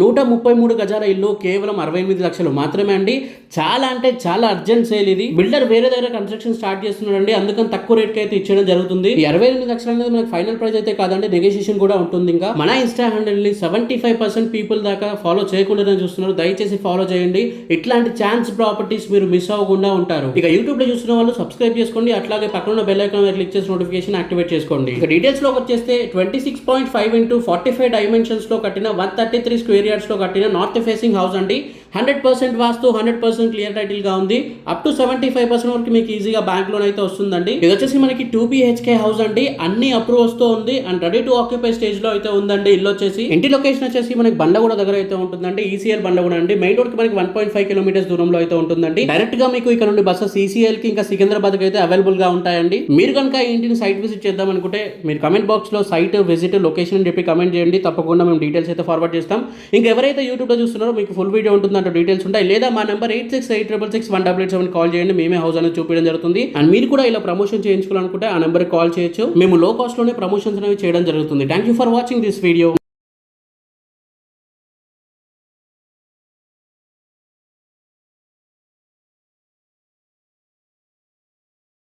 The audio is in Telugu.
నూట ముప్పై మూడు గజాల ఇల్లు కేవలం అరవై ఎనిమిది లక్షలు మాత్రమే అండి. చాలా అంటే చాలా అర్జెంట్ సేల్ ఇది. బిల్డర్ వేరే దగ్గర కన్స్ట్రక్షన్ స్టార్ట్ చేస్తున్నాడండి. అందుకని తక్కువ రేట్కి అయితే ఇచ్చడం జరుగుతుంది. అరవై ఎనిమిది లక్షలు అనేది మనకి ఫైనల్ ప్రైస్ అయితే కాదండి. నెగోషియేషన్ కూడా ఉంటుంది ఇంకా. మన ఇన్స్టా హ్యాండిల్ని సెవెంటీ ఫైవ్ పర్సెంట్ పీపుల్ దాకా ఫాలో చేయకుండా చూస్తున్నారు. దయచేసి ఫాలో చేయండి. ఇట్లాంటి ఛాన్స్ ప్రాపర్టీస్ మీరు మిస్ అవ్వకుండా ఉంటారు. ఇక యూట్యూబ్లో చూస్తున్న వాళ్ళు సబ్స్క్రైబ్ చేసుకోండి. అట్లాగే పక్కన ఉన్న బెల్ ఐకాన్ క్లిక్ చేసి నోటిఫికేషన్ యాక్టివేట్ చేసుకోండి. ఇక డీటెయిల్స్లో వచ్చేస్తే twenty six point five into forty five డైమెన్షన్స్లో కట్టిన వన్ థర్టీ త్రీ స్క్వేర్ వేరియాడ్స్లో కట్టిన నార్త్ ఫేసింగ్ హౌస్ అండి. Hundred percent vastu hundred percent clear టైటిల్గా ఉంది. Up to seventy five percent వరకు మీకు ఈజీగా బ్యాంక్ లోన్ అయితే వస్తుందండి. ఇది వచ్చేసి మనకి టూ బిహెచ్కే హౌస్ అండి. అన్ని అప్రూవల్స్తో ఉంది. అండ్ రెడీ టు ఆక్యుపై స్టేజ్లో అయితే ఉందండి ఇల్లు వచ్చేసి. ఇంటి లొకేషన్ వచ్చేసి మనకి బండగూడ దగ్గర అయితే ఉంటుందండి. ఈసీఎల్ బండగూడ అండి. మెయిన్ రోడ్కి మనకి వన్ పాయింట్ ఫైవ్ కిలోమీటర్స్ దూరంలో అయితే ఉంటుందండి. డైరెక్ట్గా మీకు ఇక్కడ నుండి బస్సెస్ ఈసీఎల్కి ఇంకా సికింద్రాబాద్కి అయితే అవైలబుల్గా ఉంటాయండి. మీరు కనుక ఇంటిని సైట్ విజిట్ చేద్దాం అనుకుంటే మీరు కమెంట్ బాక్స్లో సైట్ విజిట్ లొకేషన్ అని చెప్పి కమెంట్ చేయండి. తప్పకుండా మేము డీటెయిల్స్ అయితే ఫార్వర్డ్ చేస్తాం. ఇంకా ఎవరైతే యూట్యూబ్లో చూస్తున్నారో మీకు ఫుల్ వీడియో ఉంటుందండి. ఉంటుందంటే డీటెయిల్స్ ఉంటాయి. లేదా మా number eight six eight triple six one double eight seven call చేయండి. మేమే హౌస్ అనేది చూపించడం జరుగుతుంది. అండ్ మీరు కూడా ఇలా ప్రమోషన్ చేయించుకోవాలనుకుంటే ఆ నెంబర్ కాల్ చేయొచ్చు. మేము లో కాస్ట్లోనే ప్రమోషన్స్ అనేవి చేయడం జరుగుతుంది. Thank you for watching this video